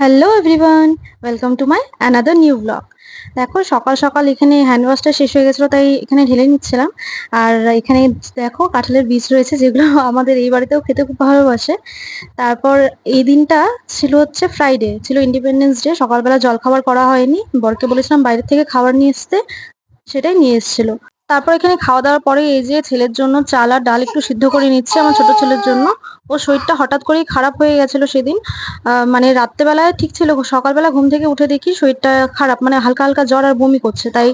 Hello everyone welcome to my another new blog দেখো, সকাল সকাল এখানে হ্যান্ড ওয়াশটা শেষ হয়ে গেছিল, তাই এখানে ঢেলে নিচ্ছিলাম। আর এখানে দেখো, কাঁঠালের বীজ রয়েছে, যেগুলো আমাদের এই বাড়িতেও খেতে খুব ভালোবাসে। তারপর এই দিনটা ছিল হচ্ছে ফ্রাইডে ছিল ইন্ডিপেন্ডেন্স ডে সকালবেলা জলখাবার করা হয়নি। বরকে বলেছিলাম বাইরে থেকে খাবার নিয়ে আসতে, সেটাই নিয়ে এসেছিল। তারপর এখানে খাওয়া দাওয়ার পরে এই যে ছেলের জন্য চাল আর ডাল একটু সিদ্ধ করে নিচ্ছে আমার ছোট ছেলের জন্য। ওর শরীরটা হঠাৎ করেই খারাপ হয়ে গেছিল সেদিন। মানে রাত্রেবেলায় ঠিক ছিল, সকালবেলা ঘুম থেকে উঠে দেখি শরীরটা খারাপ মানে হালকা হালকা জ্বর আর বমি করছে। তাই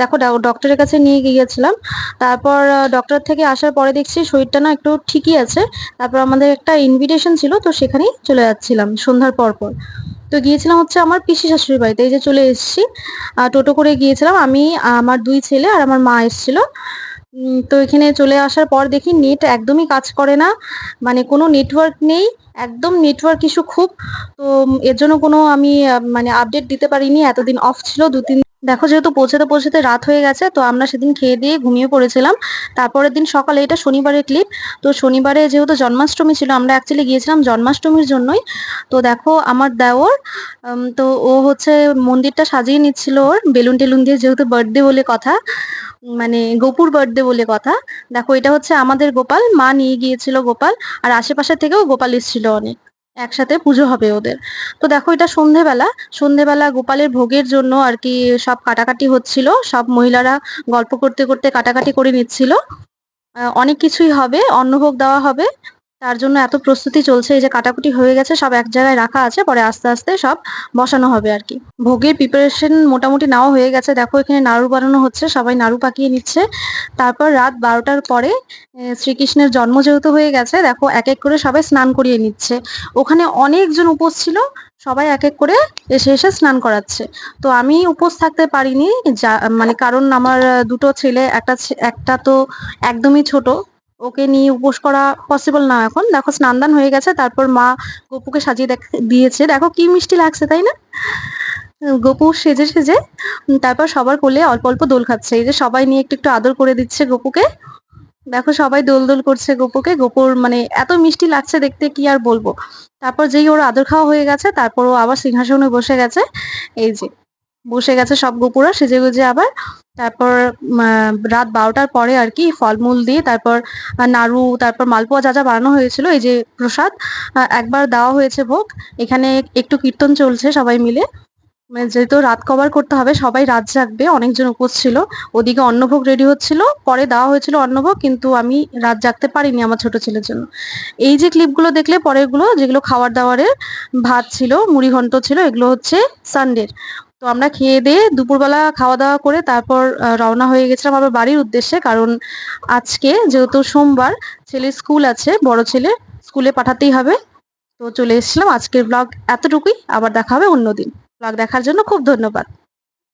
দেখো ডক্টরের কাছে নিয়ে গিয়েছিলাম। তারপর ডক্টর থেকে আসার পরে দেখছি শরীরটা না একটু ঠিকই আছে। তারপর আমাদের একটা ইনভিটেশন ছিল, তো সেখানেই চলে যাচ্ছিলাম সন্ধ্যার পর পর। তো গিয়েছিলাম হচ্ছে আমার পিসি শাশুড়ি বাড়িতে, এই যে চলে এসেছি। টোটো করে গিয়েছিলাম। আমি, আমার দুই ছেলে আর আমার মা এসেছিল। তো এখানে চলে আসার পর দেখি নেট একদমই কাজ করে না। মানে কোনো নেটওয়ার্ক নেই, একদম নেটওয়ার্ক ইস্যু খুব। তো এর জন্য কোনো আমি মানে আপডেট দিতে পারিনি। এতদিন অফ ছিল, দু তিন দেখো, যেহেতু পৌঁছাতে পৌঁছাতে রাত হয়ে গেছে, তো আমরা সেদিন খেয়ে দিয়ে ঘুমিয়ে পড়েছিলাম। তারপরের দিন সকালে এটা শনিবারের ক্লিপ তো শনিবারে যেহেতু জন্মাষ্টমী ছিল, আমরা অ্যাকচুয়ালি গিয়েছিলাম জন্মাষ্টমীর জন্যই। তো দেখো, আমার দেওর তো ও হচ্ছে মন্দিরটা সাজিয়ে নিচ্ছিল ওর, বেলুন টেলুন দিয়ে যেহেতু বার্থডে বলে কথা মানে গোপুর বার্থডে বলে কথা। দেখো, এটা হচ্ছে আমাদের গোপাল, মা নিয়ে গিয়েছিল গোপাল, আর আশেপাশে থেকেও গোপাল এসেছিল অনেক। একসাথে পুজো হবে ওদের। তো দেখো এটা সন্ধেবেলা। সন্ধেবেলা গোপালের ভোগের জন্য আর কি সব কাটাকাটি হচ্ছিল। সব মহিলারা গল্প করতে করতে কাটাকাটি করে নিচ্ছিল। অনেক কিছুই হবে, অন্নভোগ দেওয়া হবে। তার জন্য এত প্রস্তুতি চলছে, এই যে কাটাকুটি হয়ে গেছে, সব এক জায়গায় রাখা আছে, পরে আস্তে আস্তে সব বসানো হবে আর কি। ভোগের প্রিপারেশন মোটামুটি নাও হয়ে গেছে, দেখো এখানে নাড়ু বানানো হচ্ছে, সবাই নাড়ু পাকিয়ে নিচ্ছে। তারপর রাত বারোটার পরে শ্রীকৃষ্ণের জন্ম যেহেতু হয়ে গেছে, দেখো এক এক করে সবাই স্নান করিয়ে নিচ্ছে। ওখানে অনেকজন উপোস ছিল, সবাই এক এক করে এসে এসে স্নান করাচ্ছে। তো আমি উপোস থাকতে পারিনি, যা মানে কারণ আমার দুটো ছেলে, একটা একটা তো একদমই ছোট ওকে নিয়ে উপোস করা পসিবল না এখন। দেখো স্নান দান হয়ে গেছে, তারপর মা গপুকে সাজিয়ে দিয়েছে। দেখো কি মিষ্টি লাগছে, তাই না? গপু সেজে সেজে, তারপর সবার কোলে অল্প অল্প দোল খাচ্ছে। এই যে সবাই নিয়ে একটু একটু আদর করে দিচ্ছে গপুকে। দেখো সবাই দোল দোল করছে গপুকে। গপুর মানে এত মিষ্টি লাগছে দেখতে, কি আর বলব? তারপর যেই ওর আদর খাওয়া হয়ে গেছে, তারপর ও আবার সিংহাসনে বসে গেছে। এই যে বসে গেছে সব গোপুরা, সেজে গুজে আবার তারপর রাত বারোটার পরে আর কি ফলমূল দিয়ে তারপর নাড়ু, তারপর মালপোয়া যা যা বানানো হয়েছিল, এই যে প্রসাদ একবার দেওয়া হয়েছে ভোগ। এখানে একটু কীর্তন চলছে সবাই মিলে। মানে যেহেতু রাত কভার করতে হবে, সবাই রাত জাগবে, অনেকজন উপোস ছিল। ওদিকে অন্নভোগ রেডি হচ্ছিল, পরে দেওয়া হয়েছিল অন্নভোগ, কিন্তু আমি রাত জাগতে পারিনি আমার ছোট ছেলের জন্য। এই যে ক্লিপগুলো দেখলে পরেরগুলো, যেগুলো খাবার দাবারের ভাত ছিল মুড়ি ঘন্ট ছিল, এগুলো হচ্ছে সানডের। তো আমরা খেয়ে দিয়ে দুপুরবেলা খাওয়া দাওয়া করে তারপর রওনা হয়ে গেছিলাম আবার বাড়ির উদ্দেশ্যে। কারণ আজকে যেহেতু সোমবার, ছেলে স্কুল আছে, বড় ছেলে স্কুলে পাঠাতেই হবে। তো চলে এসেছিলাম আজকের ব্লগ এতটুকুই। আবার দেখা হবে অন্যদিন ব্লগ দেখার জন্য খুব ধন্যবাদ।